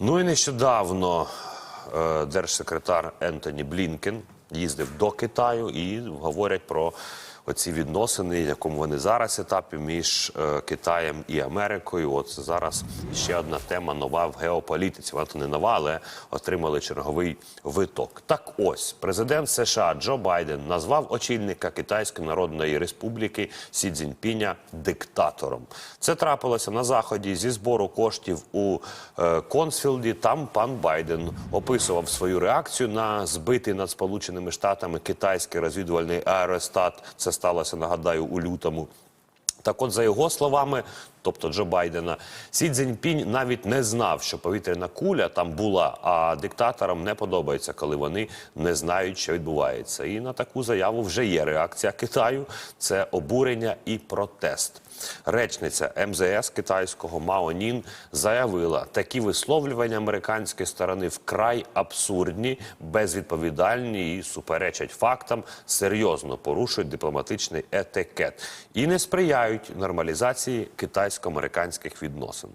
Ну і нещодавно е, держсекретар Ентоні Блінкен їздив до Китаю і говорять про оці відносини, в якому вони зараз етапі між е, Китаєм і Америкою. От зараз ще одна тема нова в геополітиці. Вона то не нова, але отримали черговий виток. Так ось президент США Джо Байден назвав очільника Китайської Народної Республіки Сі Цзіньпіня диктатором. Це трапилося на заході зі збору коштів у е, Консфілді. Там пан Байден описував свою реакцію на збитий над Сполученими Штатами китайський розвідувальний аеростат. Це сталося, нагадаю, у лютому. Так от, за його словами, тобто Джо Байдена, Сі Цзіньпінь навіть не знав, що повітряна куля там була, а диктаторам не подобається, коли вони не знають, що відбувається. І на таку заяву вже є реакція Китаю: це обурення і протест. Речниця МЗС китайського Мао Нін заявила, такі висловлювання американської сторони вкрай абсурдні, безвідповідальні і суперечать фактам, серйозно порушують дипломатичний етикет і не сприяють нормалізації китайсько-американських відносин.